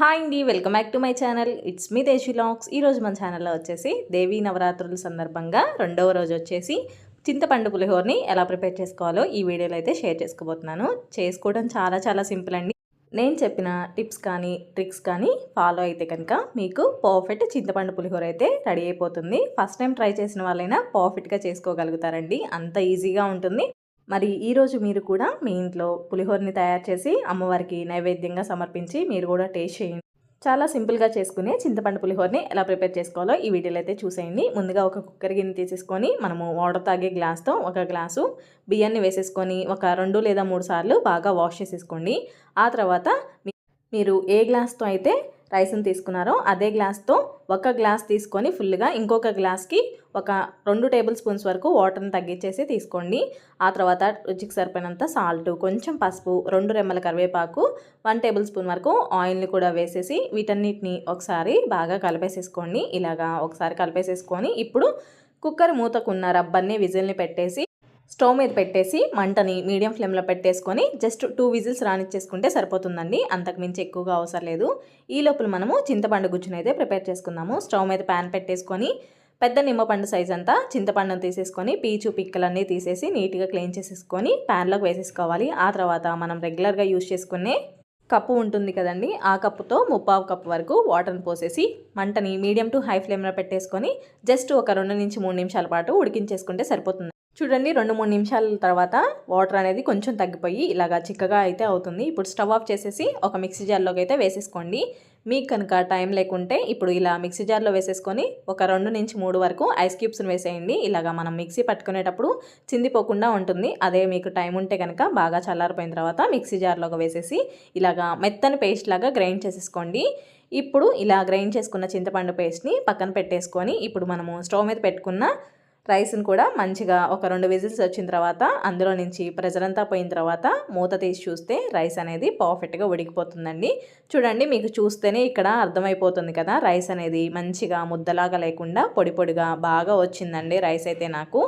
Hi అండి welcome back to my channel. It's me Desi locks. ఈరోజు మన ఛానల్లో వచ్చేసి దేవీ నవరాత్రుల సందర్భంగా రెండవ రోజు వచ్చేసి చింతపండు పులిహోరని ఎలా ప్రిపేర్ చేసుకోవాలో ఈ వీడియోలో అయితే షేర్ చేసుకోబోతున్నాను. చేసుకోవడం చాలా చాలా సింపుల్ అండి. నేను చెప్పిన టిప్స్ కానీ ట్రిక్స్ కానీ ఫాలో అయితే కనుక మీకు పర్ఫెక్ట్ చింతపండు పులిహోర అయితే రెడీ అయిపోతుంది. ఫస్ట్ టైం ట్రై చేసిన వాళ్ళైనా పర్ఫెక్ట్గా చేసుకోగలుగుతారండి. అంత ఈజీగా ఉంటుంది. మరి ఈరోజు మీరు కూడా మీ ఇంట్లో పులిహోరని తయారు చేసి అమ్మవారికి నైవేద్యంగా సమర్పించి మీరు కూడా టేస్ట్ చేయండి. చాలా సింపుల్గా చేసుకునే చింతపండు పులిహోరని ఎలా ప్రిపేర్ చేసుకోవాలో ఈ వీడియోలో అయితే చూసేయండి. ముందుగా ఒక కుక్కర్ గిన్నె తీసేసుకొని మనము వాటర్ తాగే గ్లాస్తో ఒక గ్లాసు బియ్యాన్ని వేసేసుకొని ఒక రెండు లేదా మూడు సార్లు బాగా వాష్ చేసేసుకోండి. ఆ తర్వాత మీరు ఏ గ్లాస్తో అయితే రైస్ని తీసుకున్నారో అదే గ్లాస్తో ఒక గ్లాస్ తీసుకొని ఫుల్గా ఇంకొక గ్లాస్కి ఒక రెండు టేబుల్ స్పూన్స్ వరకు వాటర్ని తగ్గించేసి తీసుకోండి. ఆ తర్వాత రుచికి సరిపోయినంత సాల్ట్ కొంచెం పసుపు రెండు రెమ్మల కరివేపాకు వన్ టేబుల్ స్పూన్ వరకు ఆయిల్ని కూడా వేసేసి వీటన్నిటిని ఒకసారి బాగా కలిపేసేసుకోండి. ఇలాగా ఒకసారి కలిపేసేసుకొని ఇప్పుడు కుక్కర్ మూతకున్న రబ్బర్ని విజిల్ని పెట్టేసి స్టవ్ మీద పెట్టేసి మంటని మీడియం ఫ్లేమ్లో పెట్టేసుకొని జస్ట్ టూ విజిల్స్ రానిచ్చేసుకుంటే సరిపోతుందండి. అంతకు మించి ఎక్కువగా అవసరం లేదు. ఈ లోపల మనము చింతపండు గుజ్జును అయితే ప్రిపేర్ చేసుకుందాము. స్టవ్ మీద ప్యాన్ పెట్టేసుకొని పెద్ద నిమ్మపండు సైజ్ అంతా చింతపండును తీసేసుకొని పీచు పిక్కలన్నీ తీసేసి నీట్గా క్లీన్ చేసేసుకొని ప్యాన్లోకి వేసేసుకోవాలి. ఆ తర్వాత మనం రెగ్యులర్గా యూజ్ చేసుకునే కప్పు ఉంటుంది కదండి ఆ కప్పుతో ముప్పావు కప్పు వరకు వాటర్ని పోసేసి మంటని మీడియం టు హై ఫ్లేమ్లో పెట్టేసుకొని జస్ట్ ఒక రెండు నుంచి మూడు నిమిషాల పాటు ఉడికించేసుకుంటే సరిపోతుంది. చూడండి రెండు మూడు నిమిషాల తర్వాత వాటర్ అనేది కొంచెం తగ్గిపోయి ఇలాగా చిక్కగా అయితే అవుతుంది. ఇప్పుడు స్టవ్ ఆఫ్ చేసేసి ఒక మిక్సీ జార్లోకి అయితే వేసేసుకోండి. మీకు కనుక టైం లేకుంటే ఇప్పుడు ఇలా మిక్సీ జార్లో వేసేసుకొని ఒక రెండు నుంచి మూడు వరకు ఐస్ క్యూబ్స్ని వేసేయండి. ఇలాగా మనం మిక్సీ పట్టుకునేటప్పుడు చిందిపోకుండా ఉంటుంది. అదే మీకు టైం ఉంటే కనుక బాగా చల్లారిపోయిన తర్వాత మిక్సీ జార్లోకి వేసేసి ఇలాగా మెత్తని పేస్ట్ లాగా గ్రైండ్ చేసేసుకోండి. ఇప్పుడు ఇలా గ్రైండ్ చేసుకున్న చింతపండు పేస్ట్ని పక్కన పెట్టేసుకొని ఇప్పుడు మనము స్టవ్ మీద పెట్టుకున్న రైస్ని కూడా మంచిగా ఒక రెండు విజిల్స్ వచ్చిన తర్వాత అందులో నుంచి ప్రెజరంతా పోయిన తర్వాత మూత తీసి చూస్తే రైస్ అనేది పర్ఫెక్ట్గా ఉడికిపోతుందండి. చూడండి మీకు చూస్తేనే ఇక్కడ అర్థమైపోతుంది కదా రైస్ అనేది మంచిగా ముద్దలాగా లేకుండా పొడి పొడిగా బాగా వచ్చిందండి రైస్ అయితే నాకు.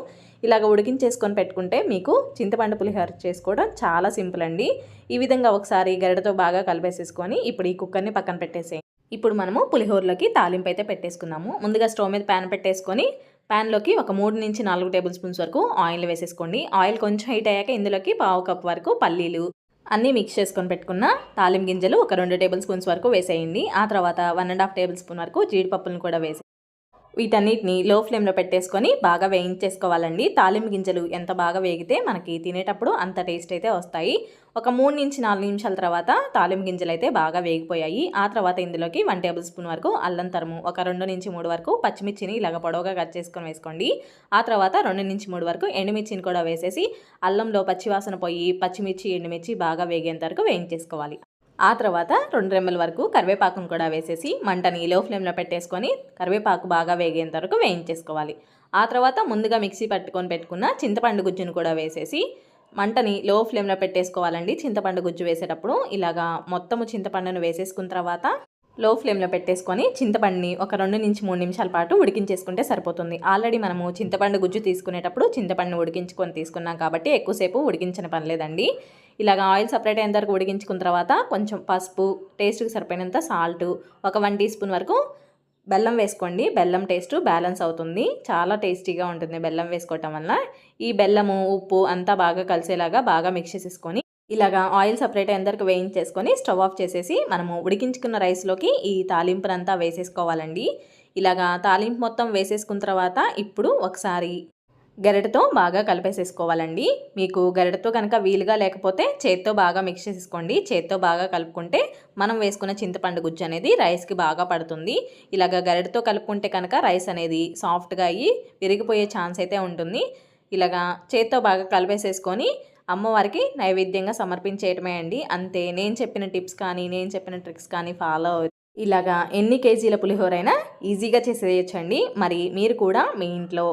ఇలాగ ఉడికించేసుకొని పెట్టుకుంటే మీకు చింతపండు పులిహోర చేసుకోవడం చాలా సింపుల్ అండి. ఈ విధంగా ఒకసారి గరిడతో బాగా కలిపేసేసుకొని ఇప్పుడు ఈ కుక్కర్ని పక్కన పెట్టేసేయండి. ఇప్పుడు మనము పులిహోరలోకి తాలింపు అయితే పెట్టేసుకున్నాము ముందుగా స్టవ్ మీద ప్యాన్ పెట్టేసుకొని ప్యాన్లోకి ఒక మూడు నుంచి నాలుగు టేబుల్ స్పూన్స్ వరకు ఆయిల్ వేసేసుకోండి. ఆయిల్ కొంచెం హీట్ అయ్యాక ఇందులోకి పావు కప్ వరకు పల్లీలు అన్నీ మిక్స్ చేసుకొని పెట్టుకున్న తాలిం గింజలు ఒక రెండు టేబుల్ స్పూన్స్ వరకు వేసేయండి. ఆ తర్వాత one and half tablespoon వరకు జీడిపప్పులను కూడా వేసి వీటన్నిటిని లో ఫ్లేమ్లో పెట్టేసుకొని బాగా వేయించేసుకోవాలండి. తాలింపు గింజలు ఎంత బాగా వేగితే మనకి తినేటప్పుడు అంత టేస్ట్ అయితే వస్తాయి. ఒక మూడు నుంచి నాలుగు నిమిషాల తర్వాత తాలింపు గింజలు అయితే బాగా వేగిపోయాయి. ఆ తర్వాత ఇందులోకి వన్ టేబుల్ స్పూన్ వరకు అల్లం తరము ఒక రెండు నుంచి మూడు వరకు పచ్చిమిర్చిని ఇలాగ పొడవుగా కట్ చేసుకొని వేసుకోండి. ఆ తర్వాత రెండు నుంచి మూడు వరకు ఎండుమిర్చిని కూడా వేసేసి అల్లంలో పచ్చివాసన పోయి పచ్చిమిర్చి ఎండుమిర్చి బాగా వేగేంత వరకు వేయించేసుకోవాలి. ఆ తర్వాత రెండు రెమ్మల వరకు కరివేపాకును కూడా వేసేసి మంటని లో ఫ్లేమ్లో పెట్టేసుకొని కరివేపాకు బాగా వేగేంత వరకు వేయించేసుకోవాలి. ఆ తర్వాత ముందుగా మిక్సీ పట్టుకొని పెట్టుకున్న చింతపండు గుజ్జును కూడా వేసేసి మంటని లో ఫ్లేమ్లో పెట్టేసుకోవాలండి. చింతపండు గుజ్జు వేసేటప్పుడు ఇలాగా మొత్తము చింతపండును వేసేసుకున్న తర్వాత లో ఫ్లేమ్లో పెట్టేసుకొని చింతపండుని ఒక రెండు నుంచి మూడు నిమిషాల పాటు ఉడికించేసుకుంటే సరిపోతుంది. ఆల్రెడీ మనము చింతపండు గుజ్జు తీసుకునేటప్పుడు చింతపండుని ఉడికించుకొని తీసుకున్నాం కాబట్టి ఎక్కువసేపు ఉడికించిన పని లేదండి. ఇలాగ ఆయిల్ సపరేట్ అయిన వరకు ఉడికించుకున్న తర్వాత కొంచెం పసుపు టేస్ట్కి సరిపోయినంత సాల్ట్ ఒక వన్ టీ స్పూన్ వరకు బెల్లం వేసుకోండి. బెల్లం టేస్ట్ బ్యాలెన్స్ అవుతుంది. చాలా టేస్టీగా ఉంటుంది బెల్లం వేసుకోవటం వల్ల. ఈ బెల్లము ఉప్పు అంతా బాగా కలిసేలాగా బాగా మిక్స్ చేసేసుకొని ఇలాగా ఆయిల్ సపరేట్ అయ్యేందరికి వేయించేసుకొని స్టవ్ ఆఫ్ చేసేసి మనము ఉడికించుకున్న రైస్లోకి ఈ తాలింపునంతా వేసేసుకోవాలండి. ఇలాగా తాలింపు మొత్తం వేసేసుకున్న తర్వాత ఇప్పుడు ఒకసారి గరిటతో బాగా కలిపేసేసుకోవాలండి. మీకు గరిటతో కనుక వీలుగా లేకపోతే చేత్తో బాగా మిక్స్ చేసేసుకోండి. చేత్తో బాగా కలుపుకుంటే మనం వేసుకున్న చింతపండు గుజ్జు అనేది రైస్కి బాగా పడుతుంది. ఇలాగ గరిటతో కలుపుకుంటే కనుక రైస్ అనేది సాఫ్ట్గా అయ్యి విరిగిపోయే ఛాన్స్ అయితే ఉంటుంది. ఇలాగా చేత్తో బాగా కలిపేసేసుకొని అమ్మవారికి నైవేద్యంగా సమర్పించేయటమే అండి. అంతే నేను చెప్పిన టిప్స్ కానీ నేను చెప్పిన ట్రిక్స్ కానీ ఫాలో ఇలాగా ఎన్ని కేజీల పులిహోరైనా ఈజీగా చేసేయచ్చండి. మరి మీరు కూడా మీ ఇంట్లో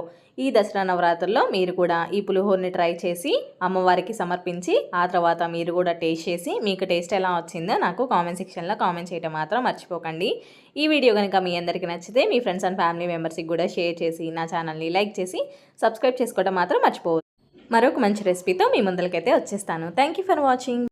ఈ దసరా నవరాత్రుల్లో మీరు కూడా ఈ పులిహోరని ట్రై చేసి అమ్మవారికి సమర్పించి ఆ తర్వాత మీరు కూడా టేస్ట్ చేసి మీకు టేస్ట్ ఎలా వచ్చిందో నాకు కామెంట్ సెక్షన్లో కామెంట్ చేయడం మాత్రం మర్చిపోకండి. ఈ వీడియో కనుక మీ అందరికీ నచ్చితే మీ ఫ్రెండ్స్ అండ్ ఫ్యామిలీ మెంబర్స్కి కూడా షేర్ చేసి నా ఛానల్ని లైక్ చేసి సబ్స్క్రైబ్ చేసుకోవడం మాత్రం మర్చిపోవద్దు మరొక మంచి రెసిపీతో మీ ముందరికైతే వచ్చేస్తాను. Thank for watching